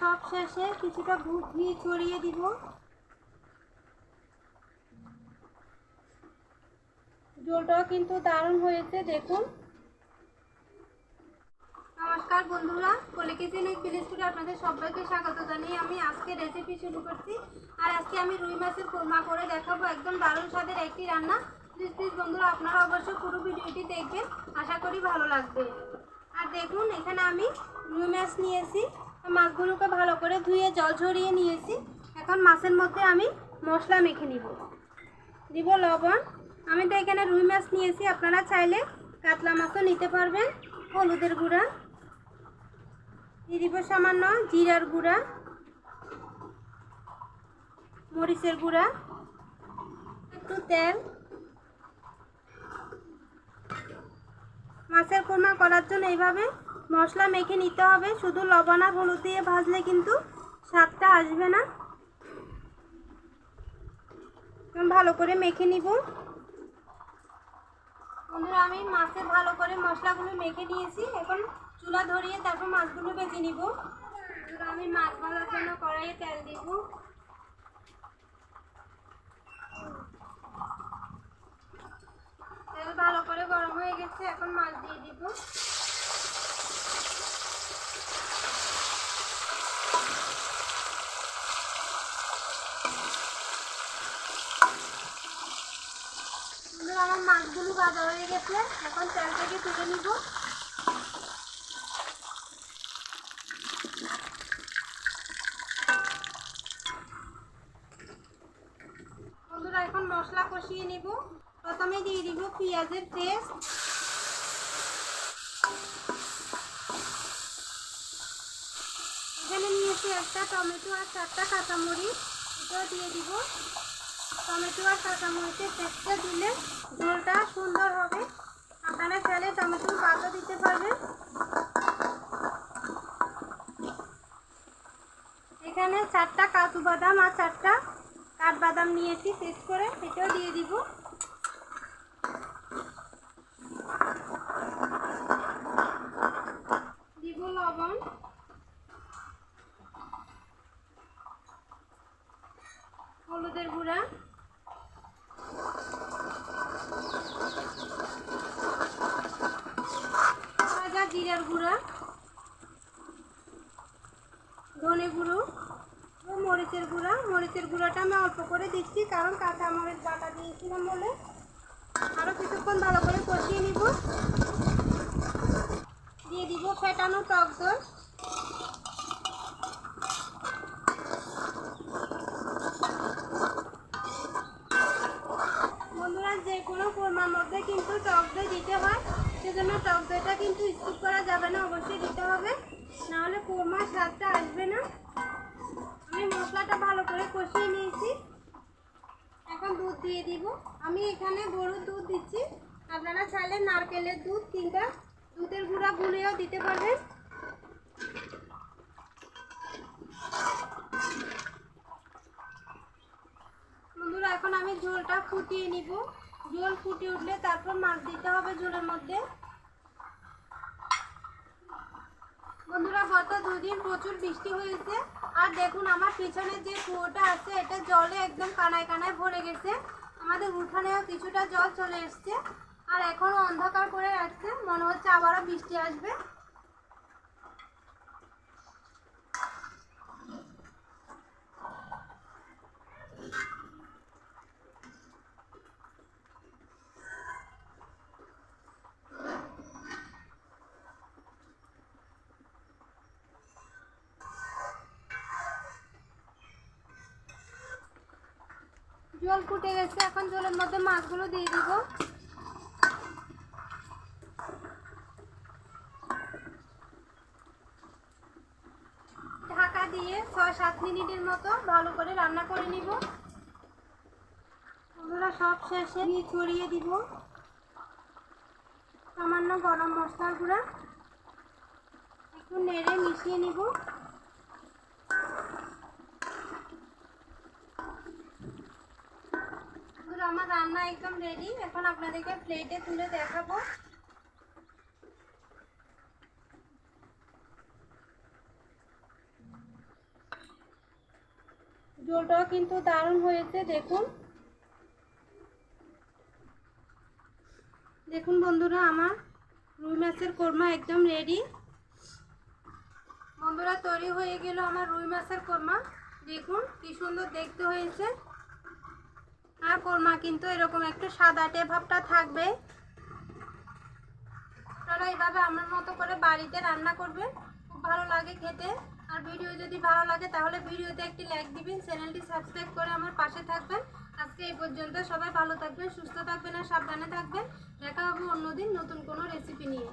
সব শেষে কিছুটা ঘু- ছড়িয়ে দিব। জলটাও কিন্তু দারুণ হয়েছে, দেখুন। নমস্কার বন্ধুরা, কোলে কিচেন উইথ বিলিস্টুডে আপনাদের সবাইকে স্বাগত জানিয়ে আমি আজকে রেসিপি শুরু করছি। আর আজকে আমি রুই মাছের কোরমা করে দেখাবো, একদম দারুণ স্বাদের একটি রান্না। প্লিজ প্লিজ বন্ধুরা, আপনারা অবশ্যই পুরো ভিডিওটি দেখবেন, আশা করি ভালো লাগবে। আর দেখুন, এখানে আমি রুই মাছ নিয়েছি। মাছগুলোকে ভালো করে ধুয়ে জল ঝরিয়ে নিয়েছি। এখন মাছের মধ্যে আমি মশলা মেখে নিব। দিব লবণ। আমি তো এখানে রুই মাছ নিয়েছি, আপনারা চাইলে কাতলা মাছও নিতে পারবেন, হলুদের গুঁড়া। দিয়ে দিব সামান্য জিরার গুঁড়া, মরিচের গুঁড়া, একটু তেল। মাছের কোরমা করার জন্য এইভাবে মশলা মেখে নিতে হবে। শুধু লবণ আর হলুদ দিয়ে ভাজলে কিন্তু স্বাদটা আসবে না। ভালো করে মেখে নিব। বন্ধুরা, আমি মাছে ভালো করে মশলাগুলো মেখে নিয়েছি। এখন চুলা ধরিয়ে তারপর মাছগুলো ভেজে নিব। বন্ধুরা, আমি মাছ ভাজার জন্য কড়াইয়ে তেল দিব। তেল ভালো করে গরম হয়ে গেছে। এখন মাছ দিয়ে দিব। বন্ধুরা, আমার মাছগুলো ভাজা হয়ে গেছে। এখন তেল থেকে তুলে নিব। বন্ধুরা এখন মশলা কষিয়ে নিব। প্রথমে দিয়ে দিব পেঁয়াজের পেস্ট। এখানে নিয়েছি একটা টমেটো আর চারটা কাঁচামরিচ। এটাও দিয়ে দিব। টমেটো আর কাঁচামরিচের পেস্টটা দিলে ঝোলটা সুন্দর হবে। আপনারা চাইলে টমেটোর পাতা দিতে পারবেন। এখানে চারটা কাজু বাদাম আর চারটা কাঠবাদাম নিয়েছি। পেস্ট করে সেটাও দিয়ে দিব লবণ হলুদের গুঁড়া। ভাজা জিরার গুঁড়া। ধনে গুঁড়ো ও মরিচের গুঁড়া। মরিচের গুঁড়াটা আমি অল্প করে দিচ্ছি, কারণ কাঁচা মরিচ বাটা দিয়েছিলাম বলে। আরও কিছুক্ষণ ভালো করে কষিয়ে নিব। দিয়ে দিব ফেটানো টক দই বন্ধুরা যে কোনো কোরমার মধ্যে কিন্তু টক দই দিতে হয়, সেজন্য টক দইটা কিন্তু স্কিপ করা যাবে না, অবশ্যই দিতে হবে। নাহলে কোরমার স্বাদটা আসবে না। আমি মশলাটা ভালো করে কষিয়ে নিয়েছি। এখন দুধ দিয়ে দিব। আমি এখানে গরুর দুধ দিচ্ছি। আপনারা চাইলে নারকেলের দুধ কিংবা দুধের গুঁড়া গুলিয়েও দিতে পারবেন। বন্ধুরা, এখন আমি ঝোলটা ফুটিয়ে নিব। ঝোল ফুটে উঠলে তারপর মাছ দিতে হবে ঝোলের মধ্যে। বন্ধুরা, গত দুদিন প্রচুর বৃষ্টি হয়েছে। আর দেখুন, আমার পিছনে যে কুয়োটা আছে, এটা জলে একদম কানায় কানায় ভরে গেছে। আমাদের উঠানেও কিছুটা জল চলে এসছে। আর এখনও অন্ধকার করে রাখছে। মনে হচ্ছে আবারও বৃষ্টি আসবে। জল ফুটে গেছে, এখন জলের মধ্যে মাছগুলো দিয়ে দিব। ঢাকা দিয়ে ছয় সাত মিনিটের মতো ভালো করে রান্না করে নিব। আমরা সব শেষে ঘি ছড়িয়ে দিব। সামান্য গরম মশলার গুঁড়া। একটু নেড়ে মিশিয়ে নিব বন্ধুরা, আমার রান্না একদম রেডি এখন আপনাদেরকে প্লেটে তুলে দেখাবো। ঝোলটাও কিন্তু দারুণ হয়েছে, দেখুন। দেখুন বন্ধুরা, আমার রুই মাছের কোরমা একদম রেডি বন্ধুরা, তৈরি হয়ে গেল আমার রুই মাছের কোরমা। দেখুন, কি সুন্দর দেখতে হয়েছে। আর কোরমা কিন্তু এরকম একটু সাদাটে ভাবটা থাকবে। আপনারা এইভাবে আমার মতো করে বাড়িতে রান্না করবেন। খুব ভালো লাগে খেতে। আর ভিডিও যদি ভালো লাগে তাহলে ভিডিওতে একটি লাইক দিবেন চ্যানেলটি সাবস্ক্রাইব করে আমার পাশে থাকবেন। আজকে এই পর্যন্ত সবাই ভালো থাকবেন, সুস্থ থাকবেন আর সাবধানে থাকবেন। দেখা হবে অন্যদিন নতুন কোনো রেসিপি নিয়ে।